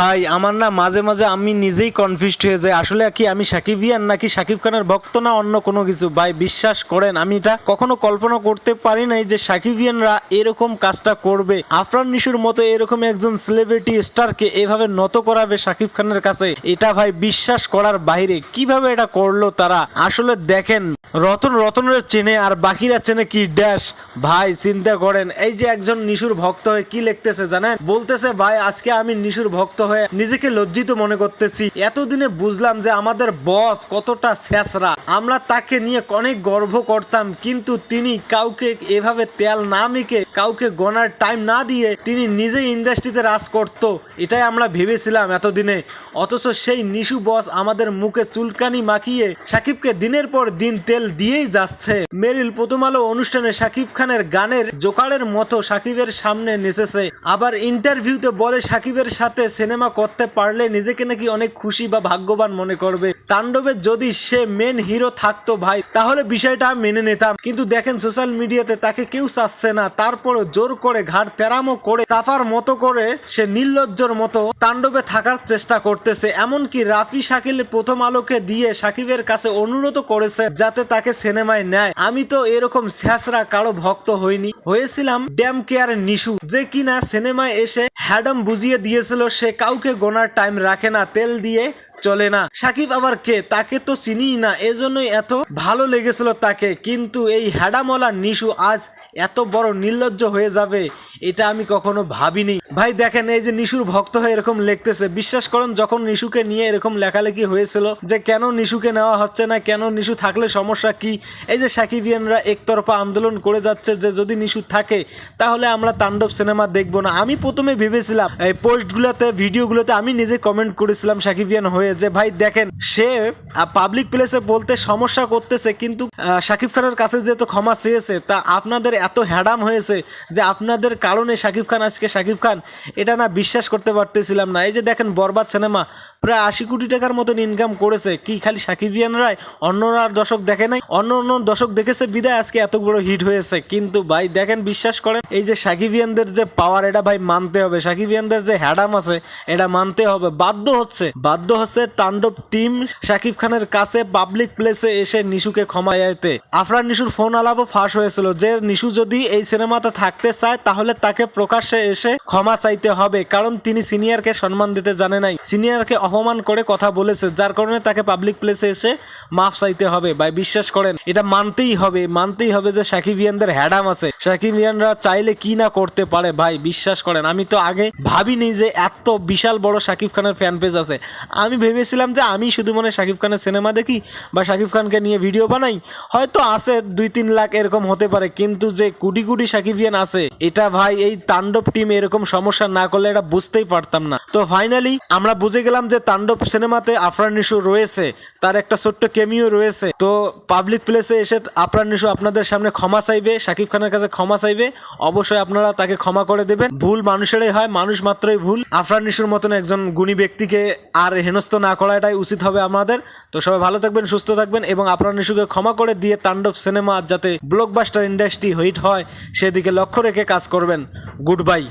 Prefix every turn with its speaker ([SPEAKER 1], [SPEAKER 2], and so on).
[SPEAKER 1] ভাই, আমার না মাঝে মাঝে আমি নিজেই কনফিউজড হয়ে যাই। আসলে কি আমি সাকিবিয়ান নাকি সাকিব খানের ভক্ত না অন্য কোনো কিছু? ভাই, বিশ্বাস করেন, আমি এটা কখনো কল্পনা করতে পারি নাই যে সাকিবিয়ানরা এরকম কাজটা করবে। আফরান নিশুর মতো এরকম একজন সেলিব্রিটি স্টারকে এভাবে নত করাবে সাকিব খানের কাছে? এটা ভাই বিশ্বাস করার বাইরে। কীভাবে এটা করল তারা? আসলে দেখেন, রতন রতনের চেনে আর বাকিরা চেনে কি ড্যাশ ভাই, চিন্তা করেন, এই যে একজন নিশুর ভক্ত হয়ে কি লিখতেছে জানেন? বলতেছে, ভাই, আজকে আমি নিশুর ভক্ত হয়ে নিজেকে লজ্জিত মনে করতেছি। এতদিনে বুঝলাম যে আমাদের বস কতটা স্যাঁচরা আমরা তাকে নিয়ে অনেক গর্ব করতাম, কিন্তু তিনি কাউকে এভাবে তেল না মেখে কাউকে গনার টাইম না দিয়ে তিনি নিজেই ইন্ডাস্ট্রিতে রাজ করত। এটাই আমরা ভেবেছিলাম এতদিনে। অথচ সেই নিশু বস আমাদের মুখে চুলকানি মাখিয়ে সাকিবকে দিনের পর দিন তেল দিয়েই যাচ্ছে। মেরিল, প্রথম আলো অনুষ্ঠানে সাকিব খানের গানের জোকারের মতো সাকিবের সামনে নেচেছে। আবার ইন্টারভিউতে বলে সাকিবের সাথে সিনেমা করতে পারলে নিজেকে নাকি অনেক খুশি বা ভাগ্যবান মনে করবে। তাণ্ডবে যদি সে মেন হিরো থাকতো ভাই। তাহলে বিষয়টা মেনে নিতাম। কিন্তু দেখেন সোশ্যাল মিডিয়াতে তাকে কেউ চাচ্ছে না। তারপরে জোর করে ঘাট তেরামো করে সাফার মতো করে সে নির্লজ্জর মতো তাণ্ডবে থাকার চেষ্টা করতেছে। এমনকি রাফি শাকিল প্রথম আলোকে দিয়ে সাকিবের কাছে অনুরোধ করেছে যাতে তাকে সিনেমায় নেয়। আমি তো এরকম স্যাসরা কারও ভক্ত হইনি। হয়েছিলাম ড্যাম কেয়ার নিশু। যে কিনা সিনেমায় এসে হ্যাডম বুঝিয়ে দিয়েছিল, সে কাউকে গোনার টাইম রাখে না। তেল দিয়ে চলে না। সাকিব আবার কে? তাকে তো চিনি না। এজন্যই এত ভালো লেগেছিল তাকে। কিন্তু এই হ্যাডামলা নিশু আজ এত বড় নির্লজ্জ হয়ে যাবে। এটা আমি কখনো ভাবিনি। ভাই, দেখেন, এই যে নিশুর ভক্ত হয়ে এরকম লিখতেছে, বিশ্বাস করেন, যখন নিশুকে নিয়ে এরকম লেখালেখি হয়েছিল, যে কেন নিশুকে নেওয়া হচ্ছে না, কেন নিশু থাকলে সমস্যা কি, এই যে সাকিবিয়ানরা একতরফা আন্দোলন করে যাচ্ছে, যে যদি নিশু থাকে, তাহলে আমরা তাণ্ডব সিনেমা দেখব না। আমি প্রথমে ভেবেছিলাম, এই পোস্টগুলোতে, ভিডিওগুলোতে আমি নিজে কমেন্ট করেছিলাম সাকিবিয়ান হয়ে, যে ভাই, দেখেন, সে পাবলিক প্লেসে বলতে সমস্যা করতেছে, কিন্তু শাকিব খানের কাছে যেহেতু ক্ষমা চেয়েছে, তা আপনাদের এত হ্যাডাম হয়েছে, যে আপনাদের কারণে শাকিব খান, আজকে শাকিব খান, এটা না বিশ্বাস করতে পারতেছিলাম না। এই যে দেখেন, বরবাদ সিনেমা, প্রায় আশি কোটি টাকার মতন ইনকাম করেছে। কি খালি সাকিবিয়ানরাই অন্যরা আর দর্শক দেখে নাই। অন্য অন্য দর্শক দেখেছে, বিদায় আজকে এত বড় হিট হয়েছে। কিন্তু ভাই, দেখেন, বিশ্বাস করেন, এই যে সাকিবিয়ানদের যে পাওয়ার এটা ভাই মানতে হবে। সাকিবিয়ানদের যে হ্যাডাম আছে, এটা মানতে হবে। বাধ্য হচ্ছে বাধ্য হচ্ছে তাণ্ডব টিম শাকিব খানের কাছে পাবলিক প্লেসে এসে নিশুকে ক্ষমা আফরান নিশুর ফোন আলাপও ফাঁস হয়েছিল যে, নিশু যদি এই সিনেমাতে থাকতে চায়, তাহলে তাকে প্রকাশ্যে এসে ক্ষমা চাইতে হবে, কারণ তিনি সিনিয়রকে সম্মান দিতে জানে নাই। সিনিয়রকে অপমান করে কথা বলেছে, যার কারণে তাকে পাবলিক প্লেসে এসে মাফ চাইতে হবে। ভাই, বিশ্বাস করেন, এটা মানতেই হবে মানতেই হবে যে সাকিবিয়ানদের হ্যাডাম আছে। সাকিবিয়ানরা চাইলে কি না করতে পারে, ভাই, বিশ্বাস করেন। আমি তো আগে ভাবিনি যে এত বিশাল বড় সাকিব খানের ফ্যান পেজ আছে। আমি ভেবেছিলাম যে আমি শুধু মনে শাকিব খানের সিনেমা দেখি বা শাকিব খানকে নিয়ে ভিডিও বানাই। হয়তো আছে দুই তিন লাখ এরকম হতে পারে, কিন্তু যে কোটি কোটি সাকিবিয়ান আছে, এটা ভাই এই তাণ্ডব টিম এরকম সমস্যা না করলে এটা বুঝতেই পারতাম না। তো ফাইনালি আমরা বুঝে গেলাম যে তাণ্ডব সিনেমাতে আফরান নিশু রয়েছে। তার একটা ছোট্ট কেমিও রয়েছে। তো পাবলিক প্লেসে এসে আফরান নিশু আপনাদের সামনে ক্ষমা চাইবে, শাকিব খানের কাছে ক্ষমা চাইবে। অবশ্যই আপনারা তাকে ক্ষমা করে দেবেন। ভুল মানুষেরই হয়, মানুষ মাত্রই ভুল। আফরান নিশুর মতন একজন গুণী ব্যক্তিকে আর হেনস্থ না করাটাই উচিত হবে আমাদের। তো সবাই ভালো থাকবেন, সুস্থ থাকবেন এবং আপনার নিশুকে ক্ষমা করে দিয়ে তাণ্ডব সিনেমা যাতে ব্লকবাস্টার ইন্ডাস্ট্রি হিট হয়, সেদিকে লক্ষ্য রেখে কাজ করবেন। Good bye